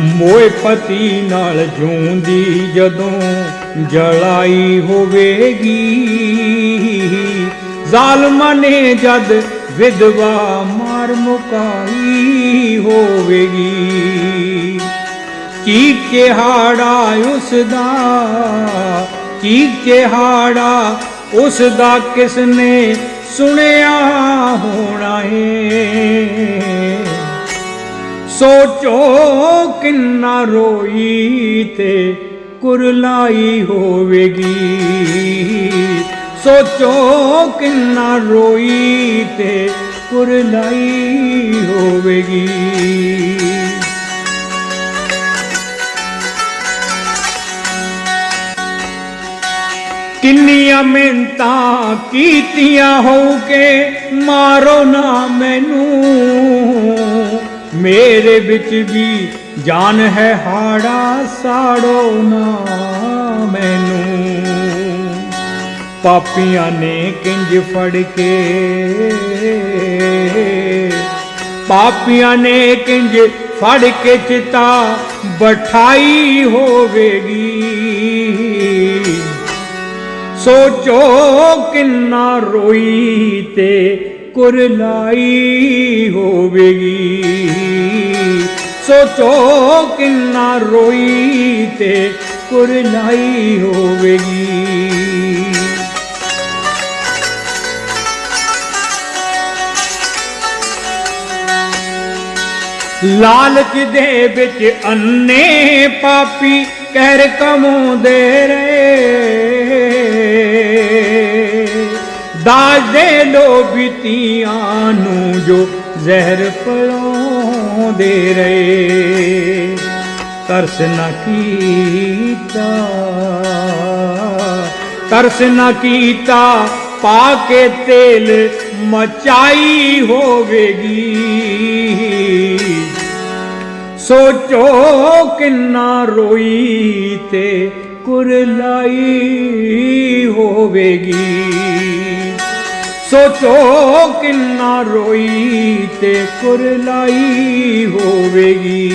ਮੋਏ ਪਤੀ ਨਾਲ ਜੂੰਦੀ ਜਦੋਂ ਜਲਾਈ ਹੋਵੇਗੀ। ਜ਼ਾਲਮਾਂ ਨੇ ਜਦ ਵਿਧਵਾ ਮਾਰ ਮੁਕਾਈ ਹੋਵੇਗੀ। ਕੀ ਕੇ ਹਾੜਾ ਉਸ ਦਾ ਚੀਕ ਕੇ ਉਸ ਦਾ ਕਿਸ ਨੇ ਸੁਣਿਆ ਹੋਣਾ ਏ। ਸੋਚੋ ਕਿੰਨਾ ਰੋਈ ਤੇ ਕੁਰਲਾਈ ਹੋਵੇਗੀ। ਸੋਚੋ ਕਿੰਨਾ ਰੋਈ ਤੇ ਕੁਰਲਾਈ ਹੋਵੇਗੀ। ਕਿੰਨੀਆਂ ਮਿੰਤਾਂ ਕੀਤੀਆਂ ਹੋ ਕੇ ਮਾਰੋ ਨਾ ਮੈਨੂੰ। ਮੇਰੇ ਵਿੱਚ ਵੀ ਜਾਨ ਹੈ ਹਾੜਾ ਸਾੜੋ ਨਾ ਮੈਨੂੰ। ਪਾਪੀਆਂ ਨੇ ਕਿੰਜ ਫੜ ਕੇ ਪਾਪੀਆਂ ਨੇ ਕਿੰਜ ਫੜ ਕੇ ਚਿਤਾ ਬਠਾਈ ਹੋਵੇਗੀ। ਸੋਚੋ ਕਿੰਨਾ ਰੋਈ ਤੇ ਕੁਰਲਾਈ ਹੋਵੇਗੀ ਸੋਚੋ ਕਿੰਨਾ ਰੋਈ ਤੇ ਕੁਰਲਾਈ ਹੋਵੇਗੀ ਲਾਲਚ ਦੇ ਵਿੱਚ ਅੰਨੇ ਪਾਪੀ ਕਹਿਰ ਕਮਾਉਂਦੇ ਰਹੇ ਦਾਜ ਦੇ ਲੋਭੀਤੀਆਂ ਨੂੰ ਜੋ ਜ਼ਹਿਰ ਪਲਾਉਂਦੇ ਰਹੇ। ਤਰਸ ਨਾ ਕੀਤਾ, ਤਰਸ ਨਾ ਕੀਤਾ, ਪਾ ਕੇ ਤੇਲ ਮਚਾਈ ਹੋਵੇਗੀ। ਸੋਚੋ ਕਿੰਨਾ ਰੋਈ ਤੇ ਕੁਰਲਾਈ ਹੋਵੇਗੀ। ਸੋਚੋ ਕਿੰਨਾ ਰੋਈ ਤੇ ਕੁਰਲਾਈ ਹੋਵੇਗੀ।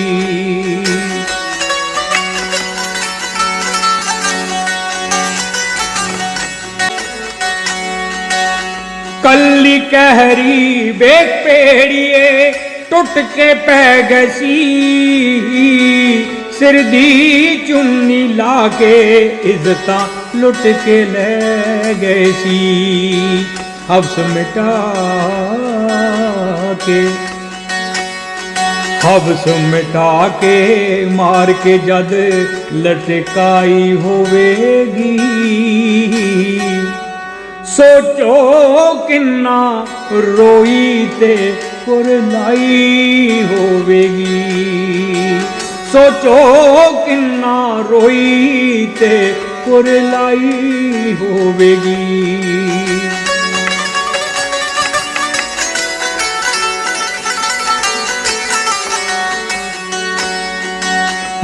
ਕੱਲੀ ਕਹਿਰੀ ਵੇਖ ਪੇੜੀਏ ਟੁੱਟ ਕੇ ਪੈ ਗਈ ਸੀ। ਸਿਰ ਦੀ ਚੁੰਨੀ ਲਾ ਕੇ ਇੱਜ਼ਤਾਂ ਲੁੱਟ ਕੇ ਲੈ ਗਏ ਸੀ। ਹਵਸ ਮਿਟਾ ਕੇ। ਹਵਸ ਮਿਟਾ ਕੇ ਮਾਰ ਕੇ ਜਦ ਲਟਕਾਈ ਹੋਵੇਗੀ। ਸੋਚੋ ਕਿੰਨਾ ਰੋਈ ਤੇ ਕੁਰਲਾਈ ਹੋਵੇਗੀ। ਸੋਚੋ ਕਿੰਨਾ ਰੋਈ ਤੇ ਕੁਰਲਾਈ ਹੋਵੇਗੀ।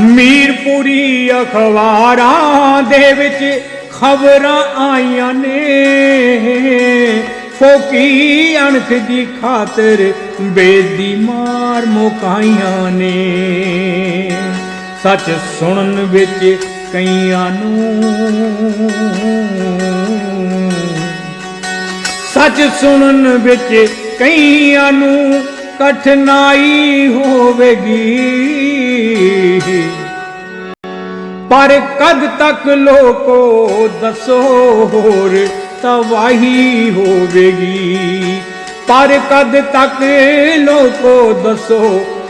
ਮੀਰਪੁਰੀ ਅਖਬਾਰਾਂ ਦੇ ਵਿੱਚ ਖਬਰਾਂ ਆਈਆਂ ਨੇ। ਫੋਕੀ ਅਣਖ ਦੀ ਖਾਤਰ ਬੇਦੀ ਮਾਰ ਮੁਕਾਈਆਂ ਨੇ। ਸੱਚ ਸੁਣਨ ਵਿੱਚ ਕਈਆਂ ਨੂੰ ਸੱਚ ਸੁਣਨ ਵਿੱਚ ਕਈਆਂ ਨੂੰ ਕਠਿਨਾਈ ਹੋਵੇਗੀ। ਪਰ ਕਦ ਤੱਕ ਲੋਕੋ ਦੱਸੋ ਹੋਰ ਤਵਾਹੀ ਹੋਵੇਗੀ? ਪਰ ਕਦ ਤੱਕ ਲੋਕੋ ਦੱਸੋ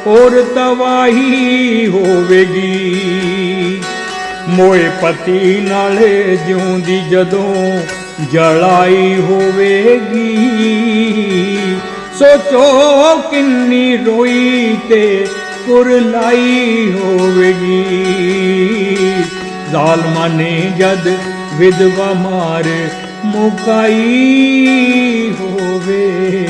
ਹੋਰ ਤਵਾਹੀ ਹੋਵੇਗੀ? ਮੋਏ ਪਤੀ ਨਾਲ ਜਿਉਂਦੀ ਜਦੋਂ ਜਲਾਈ ਹੋਵੇਗੀ। ਸੋਚੋ ਕਿੰਨੀ ਰੋਈ ਤੇ ਕੁਰਲਾਈ ਹੋਵੇਗੀ। ਜ਼ਾਲਮਾਂ ਨੇ ਜਦ ਵਿਧਵਾ ਮਾਰ ਮੁਕਾਈ ਹੋਵੇ।